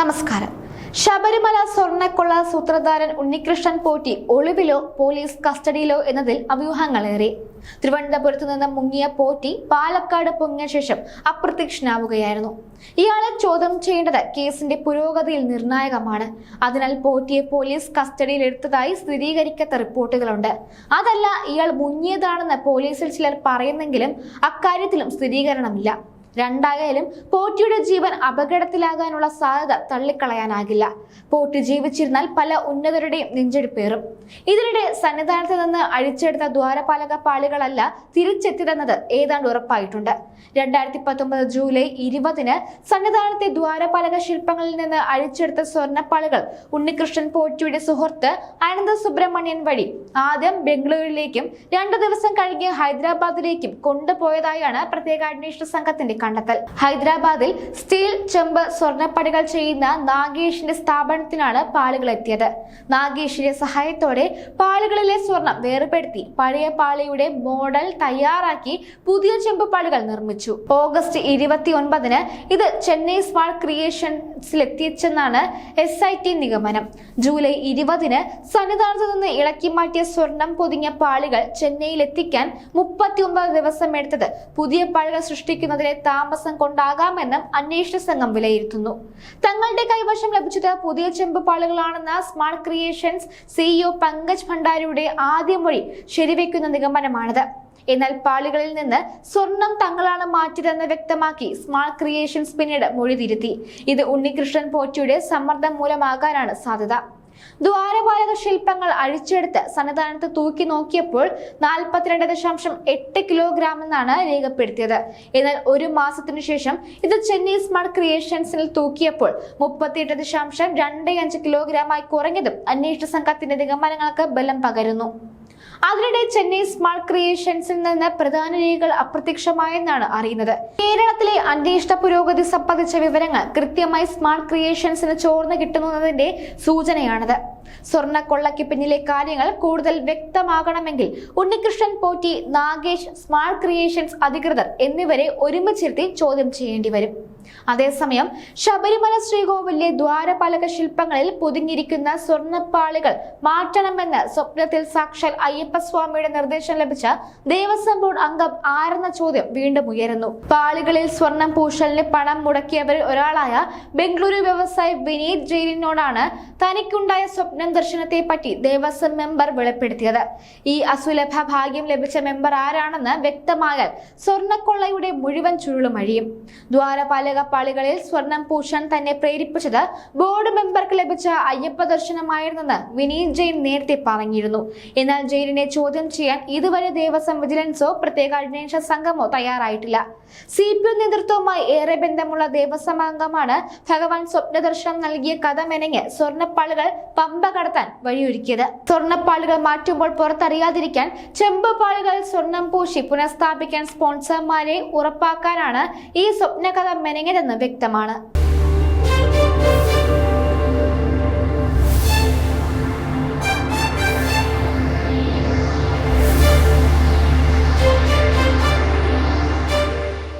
നമസ്കാരം. ശബരിമല സ്വർണക്കൊള്ള സൂത്രധാരൻ ഉണ്ണികൃഷ്ണൻ പോറ്റി ഒളിവിലോ പോലീസ് കസ്റ്റഡിയിലോ എന്നതിൽ അവ്യൂഹങ്ങളേറെ തിരുവനന്തപുരത്ത് നിന്ന് മുങ്ങിയ പോറ്റി പാലക്കാട് പൊങ്ങിയ ശേഷം അപ്രത്യക്ഷനാവുകയായിരുന്നു. ഇയാളെ ചോദ്യം ചെയ്യേണ്ടത് കേസിന്റെ പുരോഗതിയിൽ നിർണായകമാണ്. അതിനാൽ പോറ്റിയെ പോലീസ് കസ്റ്റഡിയിൽ എടുത്തതായി സ്ഥിരീകരിക്കാത്ത റിപ്പോർട്ടുകളുണ്ട്. അതല്ല ഇയാൾ മുങ്ങിയതാണെന്ന് പോലീസിൽ ചിലർ പറയുന്നെങ്കിലും അക്കാര്യത്തിലും സ്ഥിരീകരണമില്ല. രണ്ടായാലും പോറ്റിയുടെ ജീവൻ അപകടത്തിലാകാനുള്ള സാധ്യത തള്ളിക്കളയാനാകില്ല. പോറ്റി ജീവിച്ചിരുന്നാൽ പല ഉന്നതരുടെയും നെഞ്ചെടുപ്പേറും. ഇതിനിടെ സന്നിധാനത്ത് നിന്ന് അഴിച്ചെടുത്ത ദ്വാരപാലക പാളികളല്ല തിരിച്ചെത്തിയതെന്നത് ഏതാണ്ട് ഉറപ്പായിട്ടുണ്ട്. രണ്ടായിരത്തി പത്തൊമ്പത് ജൂലൈ ഇരുപതിന് സന്നിധാനത്തെ ദ്വാരപാലക ശില്പങ്ങളിൽ നിന്ന് അഴിച്ചെടുത്ത സ്വർണപ്പാളികൾ ഉണ്ണികൃഷ്ണൻ പോറ്റിയുടെ സുഹൃത്ത് അനന്ത സുബ്രഹ്മണ്യൻ വഴി ആദ്യം ബംഗളൂരുവിലേക്കും രണ്ടു ദിവസം കഴിഞ്ഞ് ഹൈദരാബാദിലേക്കും കൊണ്ടുപോയതായാണ് പ്രത്യേക അന്വേഷണ സംഘത്തിന്റെ കണ്ടെത്തൽ. ഹൈദരാബാദിൽ സ്റ്റീൽ ചെമ്പ് സ്വർണപ്പടികൾ ചെയ്യുന്ന നാഗേഷിന്റെ സ്ഥാപനത്തിനാണ് പാളികൾ എത്തിയത്. നാഗേഷിന്റെ സഹായത്തോടെ പാളികളിലെ സ്വർണം വേർപെടുത്തി പഴയ പാളിയുടെ മോഡൽ തയ്യാറാക്കി പുതിയ ചെമ്പ് പാളികൾ നിർമ്മിച്ചു. ഓഗസ്റ്റ് ഇരുപത്തി ഒൻപതിന് ഇത് ചെന്നൈ സ്മാർട്ട് ക്രിയേഷൻസിൽ എത്തിച്ചെന്നാണ് എസ് ഐ ടി നിഗമനം. ജൂലൈ ഇരുപതിന് സന്നിധാനത്ത് നിന്ന് ഇളക്കി മാറ്റിയ സ്വർണം പൊതിഞ്ഞ പാളികൾ ചെന്നൈയിൽ എത്തിക്കാൻ മുപ്പത്തി ഒമ്പത് ദിവസം എടുത്തത് പുതിയ പാളികൾ സൃഷ്ടിക്കുന്നതിലെ താമസം കൊണ്ടാകാമെന്നും അന്വേഷണ സംഘം വിലയിരുത്തുന്നു. തങ്ങളുടെ കൈവശം ലഭിച്ചത് പുതിയ ചെമ്പ് പാളികളാണെന്ന സ്മാർട്ട് ക്രിയേഷൻസ് സിഇഒ പങ്കജ് ഭണ്ഡാരിയുടെ ആദ്യ മൊഴി ശരിവെക്കുന്ന നിഗമനമാണിത്. എന്നാൽ പാളികളിൽ നിന്ന് സ്വർണം തങ്ങളാണ് മാറ്റിയതെന്ന് വ്യക്തമാക്കി സ്മാർട്ട് ക്രിയേഷൻസ് പിന്നീട് മൊഴി തിരുത്തി. ഇത് ഉണ്ണികൃഷ്ണൻ പോറ്റിയുടെ സമ്മർദ്ദം മൂലമാകാനാണ് സാധ്യത. ദ്വാരപാലക ശില്പങ്ങൾ അഴിച്ചെടുത്ത് സന്നിധാനത്ത് തൂക്കി നോക്കിയപ്പോൾ നാൽപ്പത്തിരണ്ട് ദശാംശം എട്ട് കിലോഗ്രാം എന്നാണ് രേഖപ്പെടുത്തിയത്. എന്നാൽ ഒരു മാസത്തിനു ശേഷം ഇത് ചെന്നൈ സ്മാർട്ട് ക്രിയേഷൻസിൽ തൂക്കിയപ്പോൾ മുപ്പത്തിയെട്ട് ദശാംശം രണ്ട് അഞ്ച് കിലോഗ്രാമായി കുറഞ്ഞതും അന്വേഷണ സംഘത്തിന്റെ നിഗമനങ്ങൾക്ക് ബലം പകരുന്നു. അതിനിടെ ചെന്നൈ സ്മാർട്ട് ക്രിയേഷൻസിൽ നിന്ന് പ്രധാന രേഖകൾ അപ്രത്യക്ഷമായെന്നാണ് അറിയുന്നത്. കേരളത്തിലെ അന്വേഷണ പുരോഗതി സംബന്ധിച്ച വിവരങ്ങൾ കൃത്യമായി സ്മാർട്ട് ക്രിയേഷൻസിന് ചോർന്ന് കിട്ടുന്നതിന്റെ സൂചനയാണിത്. സ്വർണ കൊള്ളയ്ക്ക് പിന്നിലെ കാര്യങ്ങൾ കൂടുതൽ വ്യക്തമാകണമെങ്കിൽ ഉണ്ണികൃഷ്ണൻ പോറ്റി നാഗേഷ് സ്മാർട്ട് ക്രിയേഷൻസ് അധികൃതർ എന്നിവരെ ഒരുമിച്ചിരുത്തി ചോദ്യം ചെയ്യേണ്ടി വരും. അതേസമയം ശബരിമല ശ്രീകോവിലെ ദ്വാരപാലക ശില്പങ്ങളിൽ പൊതിഞ്ഞിരിക്കുന്ന സ്വർണപ്പാളികൾ മാറ്റണമെന്ന് സ്വപ്നത്തിൽ സാക്ഷാൽ അയ്യപ്പസ്വാമിയുടെ നിർദ്ദേശം ലഭിച്ച ദേവസ്വം ബോർഡ് അംഗം ആരെന്ന ചോദ്യം വീണ്ടും ഉയരുന്നു. പാളികളിൽ സ്വർണം പൂശലിന് പണം മുടക്കിയവരിൽ ഒരാളായ ബംഗളൂരു വ്യവസായി വിനീത് ജെയിലിനോടാണ് തനിക്കുണ്ടായ സ്വപ്നം ദർശനത്തെ പറ്റി ദേവസ്വം മെമ്പർ വെളിപ്പെടുത്തിയത്. ഈ അസുലഭ ഭാഗ്യം ലഭിച്ച മെമ്പർ ആരാണെന്ന് വ്യക്തമായാൽ സ്വർണക്കൊള്ളയുടെ മുഴുവൻ ചുരുളും അഴിയും. ദ്വാരപാലക പാളികളിൽ സ്വർണം പൂശാൻ തന്നെ പ്രേരിപ്പിച്ചത് ബോർഡ് മെമ്പർക്ക് ലഭിച്ച അയ്യപ്പ ദർശനമായിരുന്നെന്ന് വിനീത് ജെയിൻ നേരത്തെ പറഞ്ഞിരുന്നു. എന്നാൽ ജെയിനിനെ ചോദ്യം ചെയ്യാൻ ഇതുവരെ ദേവസ്വം വിജിലൻസോ പ്രത്യേക അന്വേഷണ സംഘമോ തയ്യാറായിട്ടില്ല. സി പി നേതൃത്വവുമായി ഏറെ ബന്ധമുള്ള ദേവസ്വം അംഗമാണ് ഭഗവാൻ സ്വപ്ന ദർശനം നൽകിയ കഥ മെനഞ്ഞ് സ്വർണപ്പാളുകൾ പമ്പ കടത്താൻ വഴിയൊരുക്കിയത്. സ്വർണപ്പാളുകൾ മാറ്റുമ്പോൾ പുറത്തറിയാതിരിക്കാൻ ചെമ്പ് പാളുകൾ സ്വർണം പൂശി പുനഃസ്ഥാപിക്കാൻ സ്പോൺസർമാരെ ഉറപ്പാക്കാനാണ് ഈ സ്വപ്നകഥ മെനങ്ങതെന്ന് വ്യക്തമാണ്.